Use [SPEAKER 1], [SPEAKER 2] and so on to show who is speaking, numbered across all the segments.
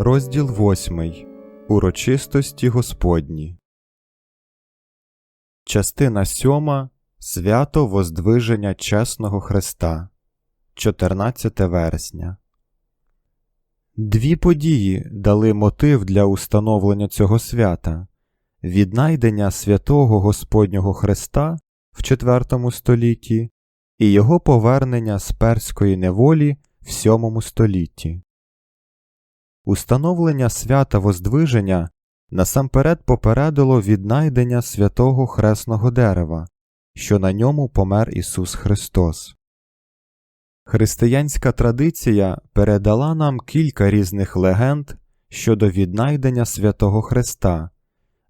[SPEAKER 1] Розділ 8. Урочистості Господні. Частина 7. Свято Воздвиження Чесного Христа. 14 вересня. Дві події дали мотив для установлення цього свята віднайдення святого Господнього Христа в IV столітті і його повернення з перської неволі в VII столітті. Установлення свята Воздвиження насамперед попередило віднайдення святого хресного дерева, що на ньому помер Ісус Христос. Християнська традиція передала нам кілька різних легенд щодо віднайдення святого Христа,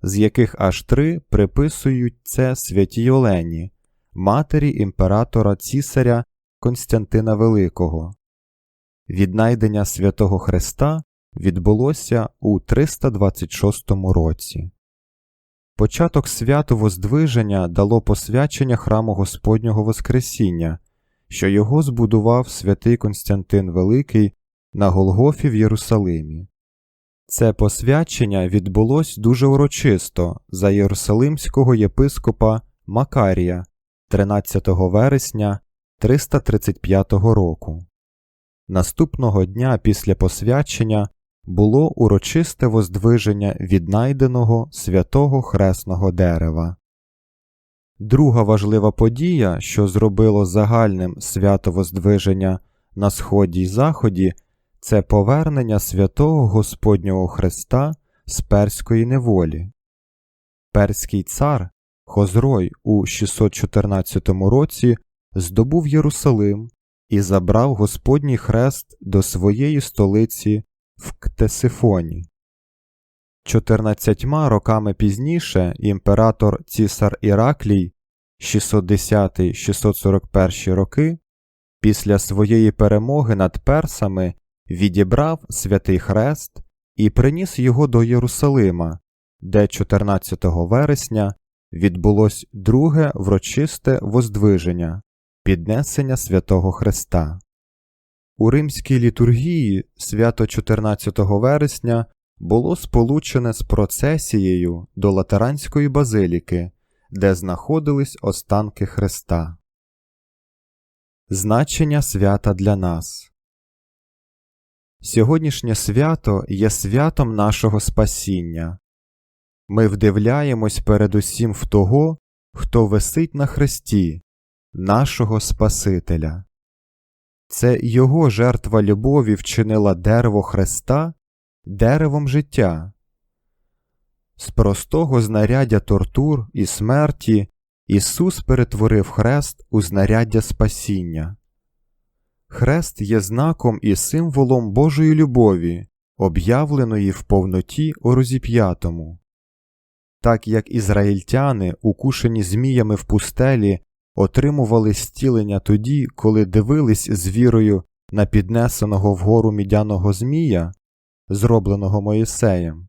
[SPEAKER 1] з яких аж три приписують це святій Олені, матері імператора цісаря Константина Великого. Віднайдення святого Христа відбулося у 326 році. Початок святу Воздвиження дало посвячення храму Господнього Воскресіння, що його збудував святий Константин Великий на Голгофі в Єрусалимі. Це посвячення відбулось дуже урочисто за єрусалимського єпископа Макарія 13 вересня 335 року. Наступного дня після посвячення було урочисте воздвиження віднайденого святого хресного дерева. Друга важлива подія, що зробило загальним свято Воздвиження на сході й заході, це повернення святого Господнього Христа з перської неволі. Перський цар Хозрой у 614 році здобув Єрусалим і забрав Господній хрест до своєї столиці в Ктесифоні. Чотирнадцятьма роками пізніше імператор Цісар Іраклій 610-641 роки після своєї перемоги над персами відібрав святий хрест і приніс його до Єрусалима, де 14 вересня відбулось друге врочисте воздвиження піднесення святого Христа. У римській літургії свято 14 вересня було сполучене з процесією до Латеранської базиліки, де знаходились останки Христа. Значення свята для нас Сьогоднішнє свято є святом нашого спасіння. Ми вдивляємось передусім в того, хто висить на хресті, нашого Спасителя. Це Його жертва любові вчинила дерево Христа деревом життя. З простого знаряддя тортур і смерті Ісус перетворив хрест у знаряддя спасіння. Хрест є знаком і символом Божої любові, об'явленої в повноті у розіп'ятому. Так як ізраїльтяни, укушені зміями в пустелі, отримували зцілення тоді, коли дивились з вірою на піднесеного вгору мідяного змія, зробленого Моїсеєм,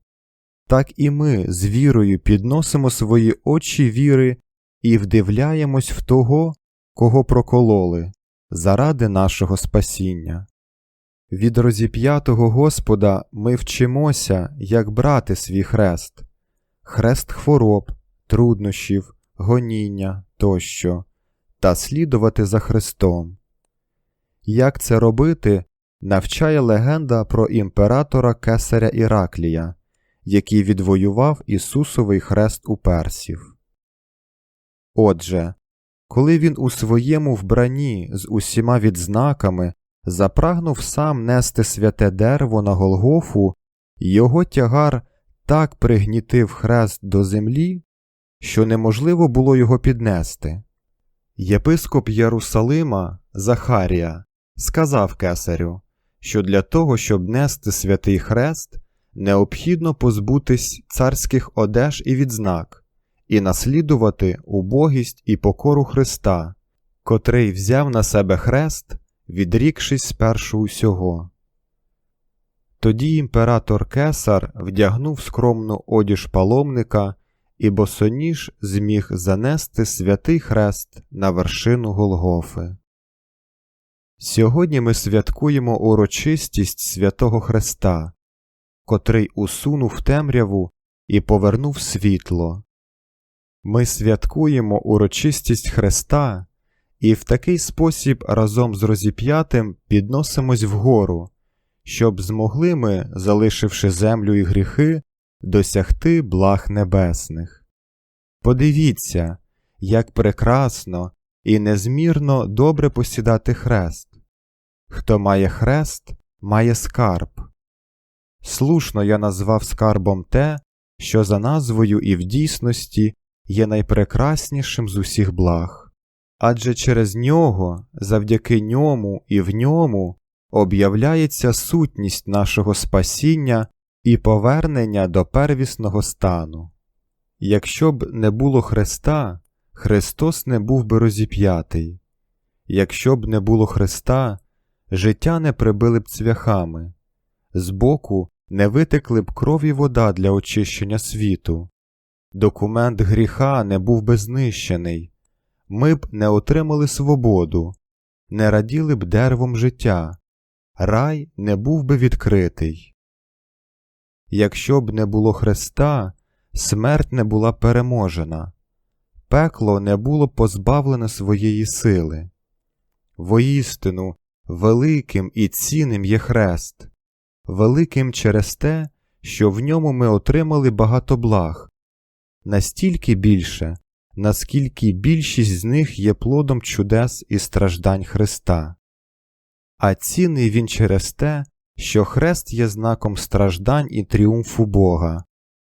[SPEAKER 1] так і ми з вірою підносимо свої очі віри і вдивляємось в того, кого прокололи, заради нашого спасіння. Від розіп'ятого Господа ми вчимося, як брати свій хрест, хрест хвороб, труднощів, гоніння тощо, та слідувати за Христом. Як це робити, навчає легенда про імператора Кесаря Іраклія, який відвоював Ісусовий хрест у персів. Отже, коли він у своєму вбранні з усіма відзнаками запрагнув сам нести святе дерево на Голгофу, його тягар так пригнітив хрест до землі, що неможливо було його піднести. Єпископ Єрусалима Захарія сказав кесарю, що для того, щоб нести святий хрест, необхідно позбутись царських одеж і відзнак і наслідувати убогість і покору Христа, котрий взяв на себе хрест, відрікшись спершу усього. Тоді імператор Кесар вдягнув скромну одіж паломника і босоніж зміг занести святий хрест на вершину Голгофи. Сьогодні ми святкуємо урочистість святого Хреста, котрий усунув темряву і повернув світло. Ми святкуємо урочистість Христа і в такий спосіб разом з розіп'ятим підносимось вгору, щоб змогли ми, залишивши землю і гріхи, досягти благ небесних. Подивіться, як прекрасно і незмірно добре посідати хрест. Хто має хрест, має скарб. Слушно я назвав скарбом те, що за назвою і в дійсності є найпрекраснішим з усіх благ. Адже через нього, завдяки ньому і в ньому об'являється сутність нашого спасіння і повернення до первісного стану. Якщо б не було Христа, Христос не був би розіп'ятий. Якщо б не було Христа, життя не прибили б цвяхами, збоку не витекли б кров і вода для очищення світу, документ гріха не був би знищений, ми б не отримали свободу, не раділи б деревом життя, рай не був би відкритий. Якщо б не було Христа, смерть не була переможена, пекло не було позбавлене своєї сили. Воістину, великим і цінним є хрест, великим через те, що в ньому ми отримали багато благ, настільки більше, наскільки більшість з них є плодом чудес і страждань Христа. А цінний він через те, що хрест є знаком страждань і тріумфу Бога,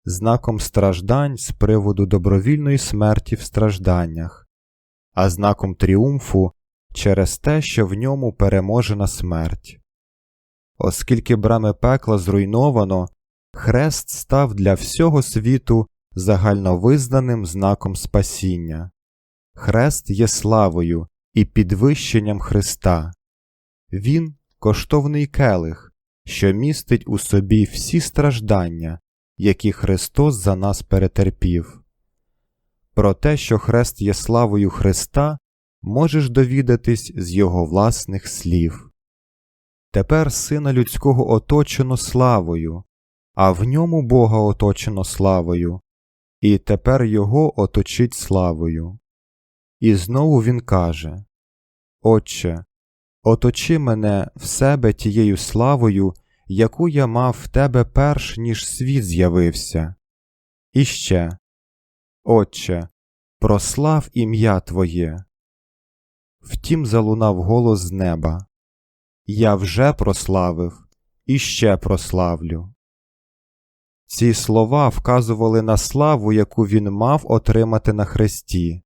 [SPEAKER 1] знаком страждань з приводу добровільної смерті в стражданнях, а знаком тріумфу через те, що в ньому переможена смерть. Оскільки брами пекла зруйновано, хрест став для всього світу загальновизнаним знаком спасіння. Хрест є славою і підвищенням Христа. Він коштовний келих, що містить у собі всі страждання, які Христос за нас перетерпів. Про те, що хрест є славою Христа, можеш довідатись з його власних слів. Тепер Сина Людського оточено славою, а в ньому Бога оточено славою, і тепер Його оточить славою. І знову він каже Отче, оточи мене в себе тією славою, яку я мав в тебе перш ніж світ з'явився. І ще, Отче, прослав ім'я Твоє. Втім, залунав голос з неба Я вже прославив і ще прославлю. Ці слова вказували на славу, яку він мав отримати на хресті,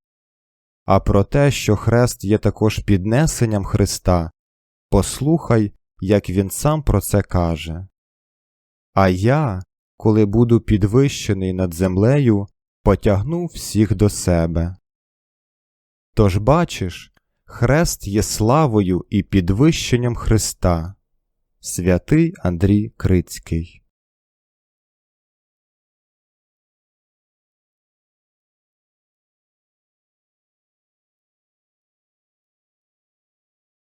[SPEAKER 1] а про те, що хрест є також піднесенням Христа, послухай, як він сам про це каже. А я, коли буду підвищений над землею, потягну всіх до себе. Тож бачиш, хрест є славою і підвищенням Христа. Святий Андрій Крицький